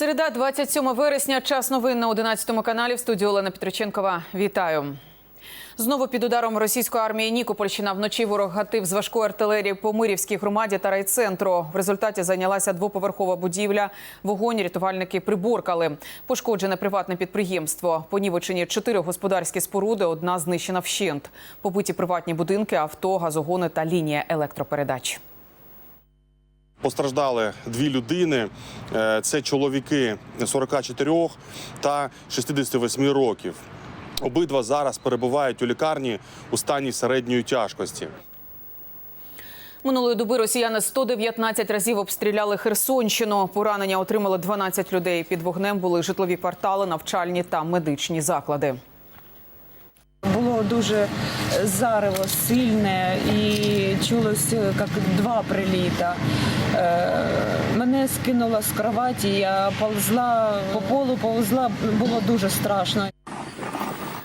Середа, 27 вересня. Час новин на 11 каналі. В студії Олена Петриченкова. Вітаю. Знову під ударом російської армії Нікопольщина вночі ворог гатив з важкої артилерії по Мирівській громаді та райцентру. В результаті зайнялася двоповерхова будівля. Вогонь рятувальники приборкали. Пошкоджене приватне підприємство. Понівечені чотири господарські споруди. Одна знищена вщент. Побиті приватні будинки, авто, газогони та лінія електропередач. Постраждали дві людини. Е, Це чоловіки 44 та 68 років. Обидва зараз перебувають у лікарні у стані середньої тяжкості. Минулої доби росіяни 119 разів обстріляли Херсонщину. Поранення отримали 12 людей. Під вогнем були житлові квартали, навчальні та медичні заклади. Дуже зарево сильне і чулось як два приліта. Е, Мене скинуло з кроваті, я повзла по полу, повзла, було дуже страшно.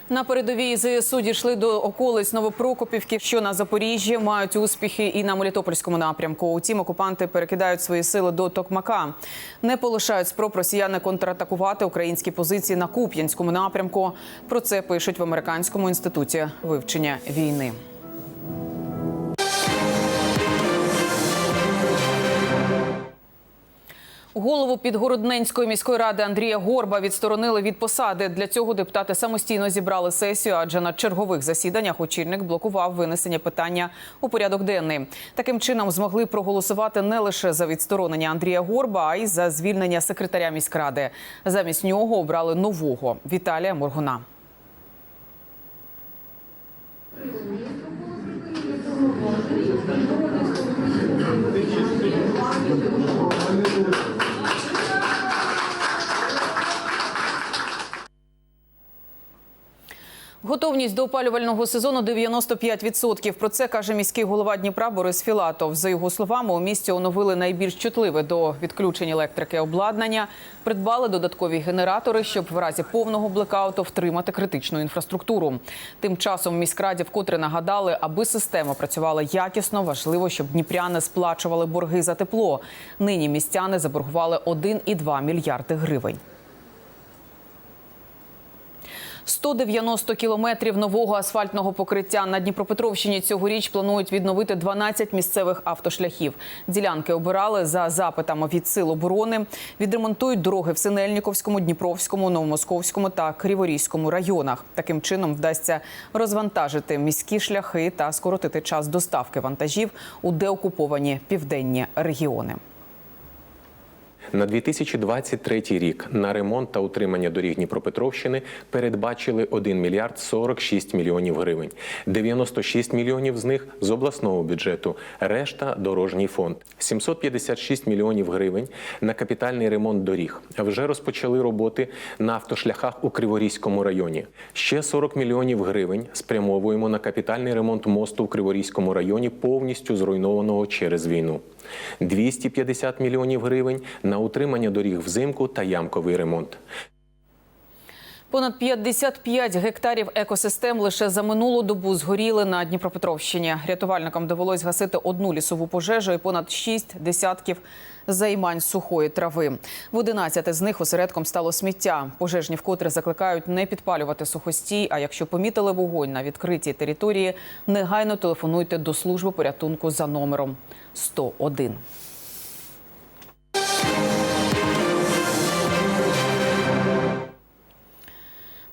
На передовій ЗСУ дійшли до околиць Новопрокопівки, що на Запоріжжі мають успіхи і на Мелітопольському напрямку. Утім, окупанти перекидають свої сили до Токмака. Не полишають спроб росіяни контратакувати українські позиції на Куп'янському напрямку. Про це пишуть в американському інституті вивчення війни. Голову Підгородненської міської ради Андрія Горба відсторонили від посади. Для цього депутати самостійно зібрали сесію, адже на чергових засіданнях очільник блокував винесення питання у порядок денний. Таким чином змогли проголосувати не лише за відсторонення Андрія Горба, а й за звільнення секретаря міськради. Замість нього обрали нового Віталія Моргуна. Готовність до опалювального сезону 95%. Про це каже міський голова Дніпра Борис Філатов. За його словами, у місті оновили найбільш чутливе до відключень електрики обладнання, придбали додаткові генератори, щоб в разі повного блекауту втримати критичну інфраструктуру. Тим часом міськраді вкотре нагадали, аби система працювала якісно, важливо, щоб дніпряни сплачували борги за тепло. Нині містяни заборгували 1,2 мільярди гривень. 190 кілометрів нового асфальтного покриття на Дніпропетровщині цьогоріч планують відновити 12 місцевих автошляхів. Ділянки обирали за запитами від сил оборони. Відремонтують дороги в Синельніковському, Дніпровському, Новомосковському та Криворізькому районах. Таким чином вдасться розвантажити міські шляхи та скоротити час доставки вантажів у деокуповані південні регіони. На 2023 рік на ремонт та утримання доріг Дніпропетровщини передбачили 1 мільярд 46 мільйонів гривень. 96 мільйонів з них з обласного бюджету, решта дорожній фонд. 756 мільйонів гривень на капітальний ремонт доріг. Вже розпочали роботи на автошляхах у Криворізькому районі. Ще 40 мільйонів гривень спрямовуємо на капітальний ремонт мосту в Криворізькому районі, повністю зруйнованого через війну. 250 мільйонів гривень на утримання доріг взимку та ямковий ремонт. Понад 55 гектарів екосистем лише за минулу добу згоріли на Дніпропетровщині. Рятувальникам довелось гасити одну лісову пожежу і понад 6 десятків займань сухої трави. В 11 з них осередком стало сміття. Пожежні вкотре закликають не підпалювати сухостій. А якщо помітили вогонь на відкритій території, негайно телефонуйте до служби порятунку за номером 101.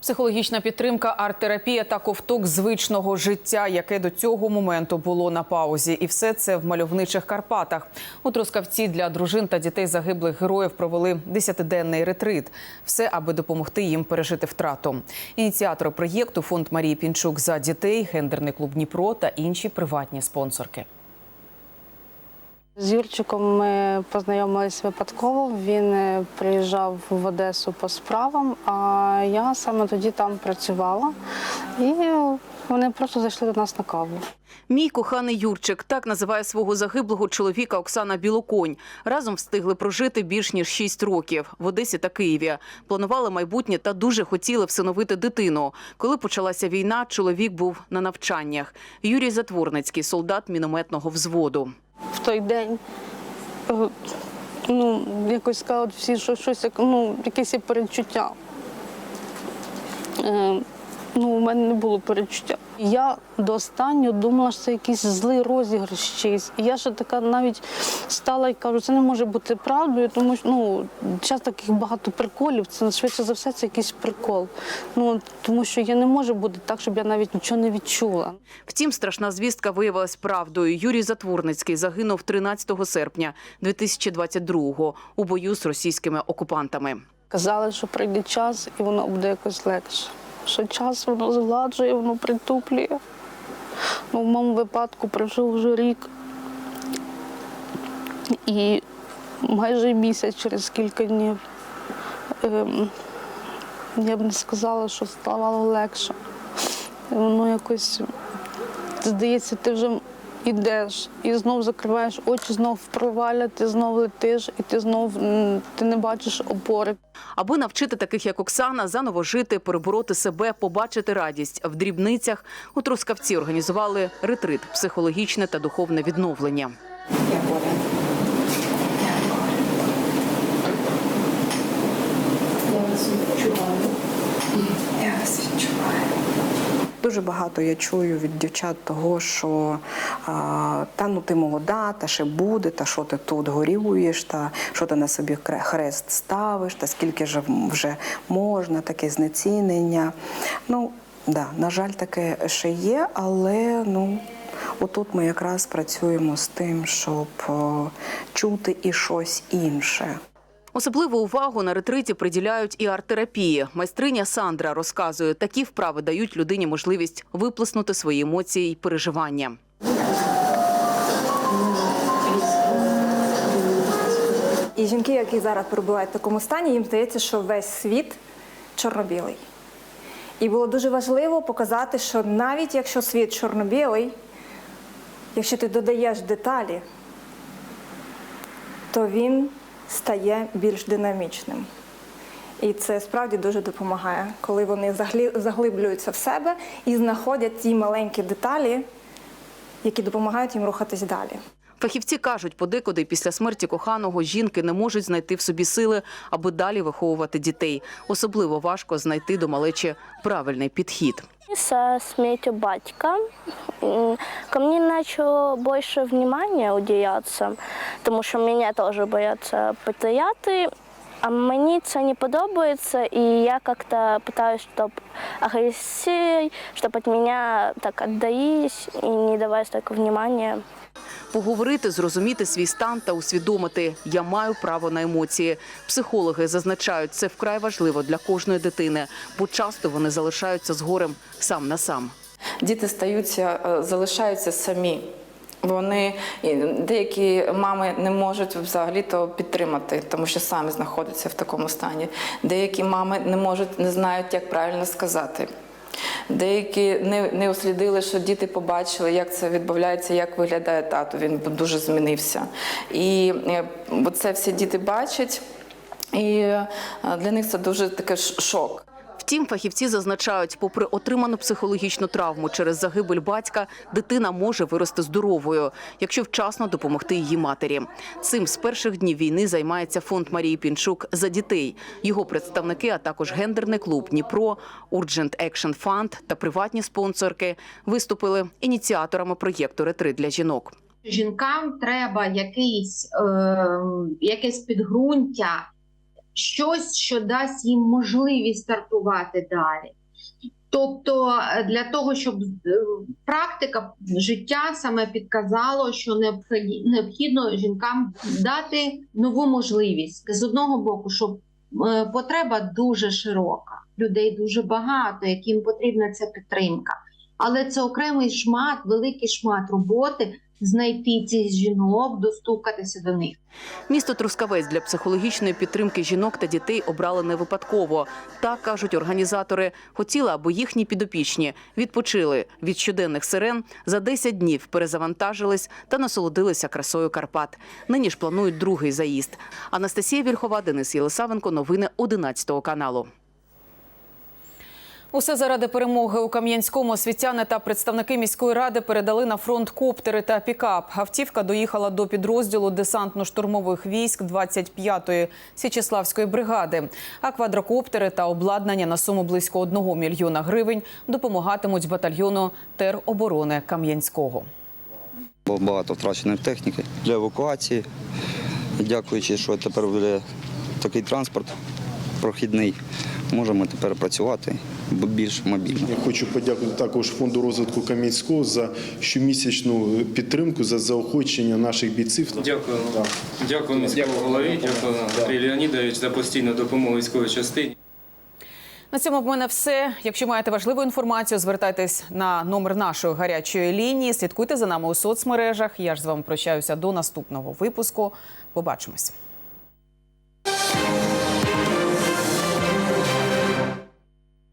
Психологічна підтримка, арт-терапія та ковток звичного життя, яке до цього моменту було на паузі, і все це в мальовничих Карпатах. У Трускавці для дружин та дітей загиблих героїв провели десятиденний ретрит. Все, аби допомогти їм пережити втрату. Ініціатори проєкту фонд Марії Пінчук за дітей, гендерний клуб Дніпро та інші приватні спонсорки. З Юрчиком ми познайомились випадково. Він е, приїжджав в Одесу по справам, а я саме тоді там працювала. І вони просто зайшли до нас на каву. Мій коханий Юрчик так називає свого загиблого чоловіка Оксана Білоконь. Разом встигли прожити більш ніж 6 років в Одесі та Києві. Планували майбутнє та дуже хотіли всиновити дитину. Коли почалася війна, чоловік був на навчаннях. Юрій Затворницький, солдат мінометного взводу. Той день е, ну, якось сказали всі, що щось, ну, якесь передчуття. Ну, у мене не було передчуття. Я до останнього думала, що це якийсь злий розіграш чийсь. І я ще така навіть стала і кажу, це не може бути правдою, тому що ну, час таких багато приколів, це швидше за все це якийсь прикол. Ну, тому що я не може бути так, щоб я навіть нічого не відчула. Втім, страшна звістка виявилась правдою. Юрій Затворницький загинув 13 серпня 2022-го у бою з російськими окупантами. Казали, що прийде час і воно буде якось легше. Що час воно згладжує, воно притуплює. Ну, в моєму випадку пройшов вже рік. І майже місяць через кілька днів. Ем, я б не сказала, що ставало легше. Воно якось здається, ти вже йдеш і знов закриваєш очі, знов в проваля, ти знов летиш, і ти знов ти не бачиш опори. Аби навчити таких, як Оксана, заново жити, перебороти себе, побачити радість в дрібницях, у Трускавці організували ретрит, психологічне та духовне відновлення. Дуже багато я чую від дівчат того, що та ну ти молода, та ще буде, та що ти тут горюєш, та що ти на собі хрест ставиш, та скільки ж вже можна, таке знецінення. Ну, да, на жаль, таке ще є, але ну. Отут ми якраз працюємо з тим, щоб чути і щось інше. Особливу увагу на ретриті приділяють і арт-терапії. Майстриня Сандра розказує, такі вправи дають людині можливість виплеснути свої емоції й переживання. І жінки, які зараз перебувають в такому стані, їм здається, що весь світ чорно-білий. І було дуже важливо показати, що навіть якщо світ чорно-білий, якщо ти додаєш деталі, то він стає більш динамічним. І це справді дуже допомагає, коли вони заглиблюються в себе і знаходять ті маленькі деталі, які допомагають їм рухатись далі. Фахівці кажуть, подекуди після смерті коханого жінки не можуть знайти в собі сили, аби далі виховувати дітей. Особливо важко знайти до малечі правильний підхід. Со смертью батька ко мне начало больше внимания уделяться, тому що меня теж бояться патріоти, а мені це не подобається, і я как-то пытаюсь, щоб агрессией, щоб від мене так отдались і не давали столько внимания. Поговорити, зрозуміти свій стан та усвідомити я маю право на емоції. Психологи зазначають, це вкрай важливо для кожної дитини, бо часто вони залишаються з горем сам на сам. діти стаються, е, залишаються самі. Вони деякі мами не можуть взагалі то підтримати, тому що самі знаходяться в такому стані. Деякі мами не можуть, не знають, як правильно сказати. Деякі не, не услідили, що діти побачили, як це відбувається, як виглядає тато. Він дуже змінився. І е, це всі діти бачать, і е, для них це дуже такий шок. Втім, фахівці зазначають, попри отриману психологічну травму через загибель батька, дитина може вирости здоровою, якщо вчасно допомогти її матері. Цим з перших днів війни займається фонд Марії Пінчук за дітей. Його представники, а також гендерний клуб Дніпро, Urgent Action Fund та приватні спонсорки виступили ініціаторами проєкту Ретрит для жінок. жінкам треба якийсь, е, якесь підґрунтя, щось, що дасть їм можливість стартувати далі. Тобто, е, для того, щоб е, практика життя саме підказало, що необхід- необхідно жінкам дати нову можливість з одного боку, що е, потреба дуже широка, людей дуже багато, яким потрібна ця підтримка. Але це окремий шмат, великий шмат роботи знайти цих жінок, достукатися до них. Місто Трускавець для психологічної підтримки жінок та дітей обрали не випадково. Так кажуть організатори. Хотіли, аби їхні підопічні відпочили від щоденних сирен, за 10 днів перезавантажились та насолодилися красою Карпат. Нині ж планують другий заїзд. Анастасія Вільхова, Денис Єлисавенко. Новини 11 каналу. Усе заради перемоги у Кам'янському освітяни та представники міської ради передали на фронт коптери та пікап. Автівка доїхала до підрозділу десантно-штурмових військ 25-ї Січеславської бригади. А квадрокоптери та обладнання на суму близько 1 мільйона гривень допомагатимуть батальйону тероборони Кам'янського. Багато втраченої техніки для евакуації. Дякуючи, що тепер буде такий транспорт прохідний, можемо тепер працювати більш мобільно. Я хочу подякувати також фонду розвитку Кам'янського за щомісячну підтримку, за заохочення наших бійців. Дякую. Дякую міському голові, дякую Андрій Леонідович за постійну допомогу військовій частині. На цьому в мене все. Якщо маєте важливу інформацію, звертайтесь на номер нашої гарячої лінії. Слідкуйте за нами у соцмережах. Я ж з вами прощаюся до наступного випуску. Побачимось.